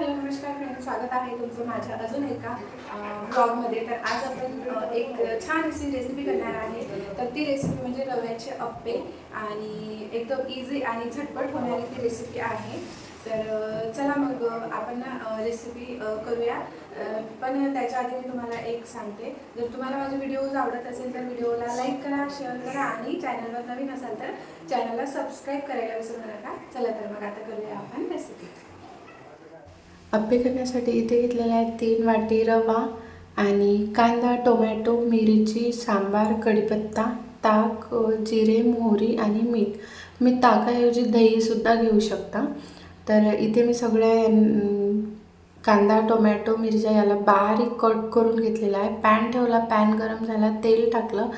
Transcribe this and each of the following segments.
Hello नमस्कार स्वागत आहे तुमचं माझ्या अजून एका ब्लॉगमध्ये तर आज आपण एक छान अशी रेसिपी करणार आहे. तर ती रेसिपी म्हणजे रव्याचे अप्पे आणि एकदम इझी आणि झटपट होणारी ती रेसिपी आहे. तर चला मग आपण ना रेसिपी करूया. पण त्याच्या आधी मी तुम्हाला एक सांगते. जर तुम्हाला माझे व्हिडिओज आवडत असेल तर व्हिडिओला लाईक करा शेअर करा आणि चॅनलवर नवीन असाल तर चॅनलला सबस्क्राईब करायला विसरू नका. चला तर मग आता करूया आपण रेसिपी अप्पे करण्यासाठी इथे घेतलेले आहे तीन वाटी रवा आणि कांदा टोमॅटो मिरची सांबार कढीपत्ता ताक जिरे मोहरी आणि मीठ. तुम्ही ताकाऐवजी दहीसुद्धा घेऊ शकता. तर इथे मी सगळ्या कांदा टोमॅटो मिरच्या याला बारीक कट करून घेतलेला आहे. पॅन ठेवला पॅन गरम झाला तेल टाकलं.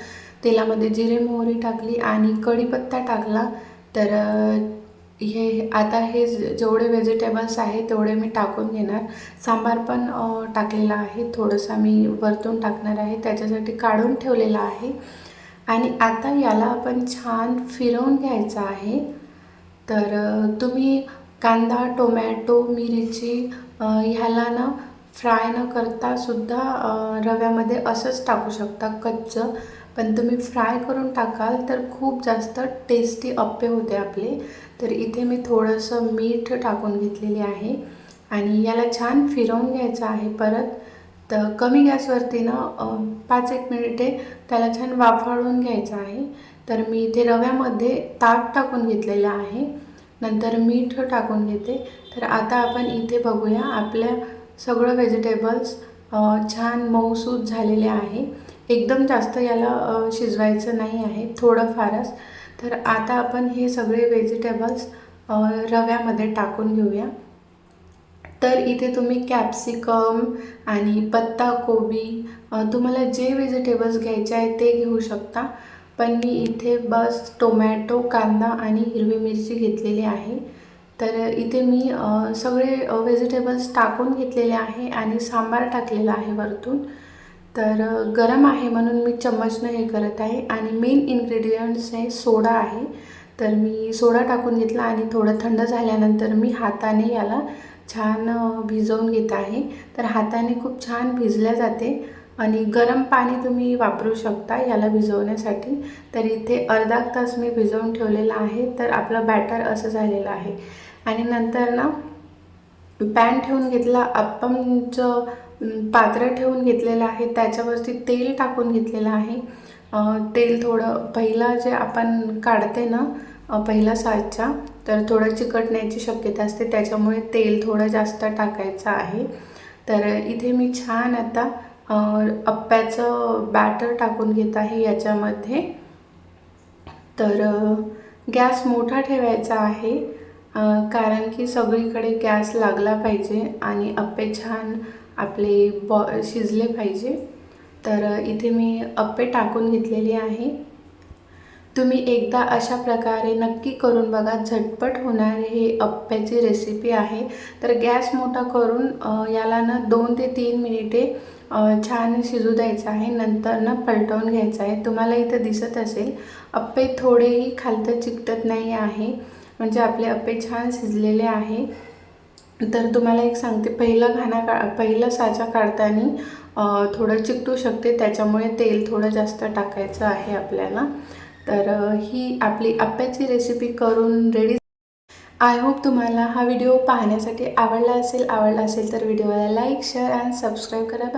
तेलामध्ये जिरे मोहरी टाकली आणि कढीपत्ता टाकला. तर हे आता हे जेवढे व्हेजिटेबल्स आहे तेवढे मी टाकून घेणार. सांबार पण टाकलेला आहे. थोडंसं मी वरतून टाकणार आहे. त्याच्यासाठी काढून ठेवलेला आहे. आणि आता याला आपण छान फिरवून घ्यायचं आहे. तर तुम्ही कांदा टोमॅटो मिरची ह्याला ना फ्राय न करता सुद्धा रव्यामध्ये असंच टाकू शकता कच्चं. पण तुम्ही फ्राय करून टाकाल तर खूप जास्त टेस्टी अप्पे होते आपले. तर इथे मी थोडंसं मीठ टाकून घेतलेले आहे. आणि याला छान फिरवून घ्यायचं आहे परत. तर कमी गॅसवरती ना पाच एक मिनिटे त्याला छान वाफाळून घ्यायचं आहे. तर मी इथे रव्यामध्ये ताक टाकून घेतलेलं आहे. नंतर मीठ टाकून घेते. तर आता आपण इथे बघूया आपल्या सगळं व्हेजिटेबल्स छान मऊसूत झालेले आहे. एकदम जास्त याला शिजवायचं नाही आहे. थोडंफारच. तर आता आपण हे सगळे व्हेजिटेबल्स रव्यामध्ये टाकून घेऊया. तर इथे तुम्ही कॅप्सिकम आणि पत्ताकोबी तुम्हाला जे व्हेजिटेबल्स घ्यायचे आहे ते घेऊ शकता. पण मी इथे बस टोमॅटो कांदा आणि हिरवी मिरची घेतलेली आहे. तर इथे मी सगळे व्हेजिटेबल्स टाकून घेतलेले आहे आणि सांबार टाकलेला आहे वरतून. तर गरम आहे म्हणून मी चम्मचनं हे करत आहे. आणि मेन इन्ग्रेडियंट्स आहे सोडा आहे. तर मी सोडा टाकून घेतला आणि थोडं थंड झाल्यानंतर मी हाताने याला छान भिजवून घेत आहे. तर हाताने खूप छान भिजल्या जाते. आणि गरम पाणी तुम्ही वापरू शकता याला भिजवण्यासाठी. तर इथे अर्धा तास मी भिजवून ठेवलेला आहे. तर आपलं बॅटर असं झालेलं आहे. आणि नंतर ना पॅन ठेवून घेतला अप्पमचं पात्र ठेवून घेतलेलं आहे त्याच्यावरती तेल टाकून घेतलेलं आहे. तेल थोडं पहिला जे आपण काढते ना पहिला साजच्या तर थोडं चिकटण्याची शक्यता असते त्याच्यामुळे तेल थोडं जास्त टाकायचं आहे. तर इथे मी छान आता अप्प्याचं बॅटर टाकून घेत आहे याच्यामध्ये. तर गॅस मोठा ठेवायचा आहे. कारण की सगळीकडे गॅस लागला पाहिजे आणि अप्पे छान आपले बॉ शिजले पाहिजे. तर इथे मी अप्पे टाकून घेतलेले आहे. तुम्ही एकदा अशा प्रकारे नक्की करून बघा झटपट होणारे हे अप्प्याची रेसिपी आहे. तर गॅस मोठा करून याला ना दोन ते तीन मिनिटे छान शिजू द्यायचं आहे. नंतर ना पलटवून घ्यायचं आहे. तुम्हाला इथं दिसत असेल अप्पे थोडेही खालतं चिकटत नाही आहे. म्हणजे आपले अप्पे छान शिजलेले आहे. तर तुम्हाला एक सांगते पहिला घाणा का पहिला साचा काढताना थोडं चिकटू शकते त्याच्यामुळे तेल थोडं जास्त टाकायचं आहे आपल्याला. तर ही आपली अप्प्याची रेसिपी करून रेडी आय होप तुम्हाला हा व्हिडिओ पाहण्यासाठी आवडला असेल. आवडला असेल तर व्हिडिओला लाईक शेअर अँड सबस्क्राईब करा.